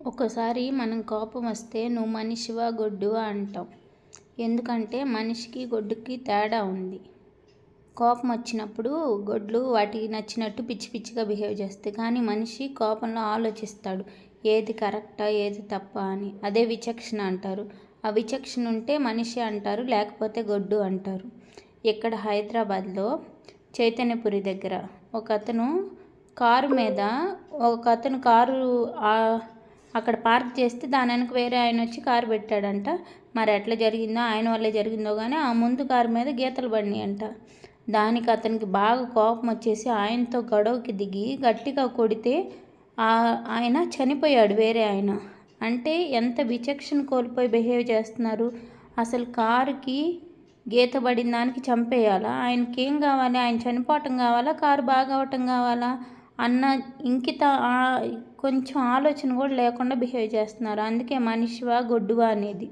ఒకసారి మనం కోపం వస్తే నువ్వు మనిషివా గొడ్డువా అంటాం. ఎందుకంటే మనిషికి గొడ్డుకి తేడా ఉంది. కోపం వచ్చినప్పుడు గొడ్లు వాటికి నచ్చినట్టు పిచ్చి పిచ్చిగా బిహేవ్ చేస్తాయి. కానీ మనిషి కోపంలో ఆలోచిస్తాడు. ఏది కరెక్టా ఏది తప్ప అని. అదే విచక్షణ అంటారు. ఆ విచక్షణ ఉంటే మనిషి అంటారు లేకపోతే గొడ్డు అంటారు. ఇక్కడ హైదరాబాద్లో చైతన్యపురి దగ్గర ఒక అతను కారు మీద ఒక అతను కారు అక్కడ పార్క్ చేస్తే దాని వెనక వేరే ఆయన వచ్చి కారు పెట్టాడంట. మరి ఎట్లా జరిగిందో ఆయన వల్లే జరిగిందో కానీ ఆ ముందు కారు మీద గీతలు పడినాయి అంట దానికి అతనికి బాగా కోపం వచ్చేసి ఆయనతో గొడవకి దిగి గట్టిగా కొడితే ఆ- ఆయన చనిపోయాడు వేరే ఆయన. అంటే ఎంత విచక్షణ కోల్పోయి బిహేవ్ చేస్తున్నారు? అసలు కారుకి గీత పడిన దానికి చంపేయాలా? ఆయనకి ఏం కావాలి? ఆయన చనిపోవటం కావాలా? కారు బాగా అవటం కావాలా? అన్న ఇంకిత కొంచెం ఆలోచన కూడా లేకుండా బిహేవ్ చేస్తున్నారు. అందుకే మనిషివా గొడ్డువా అనేది.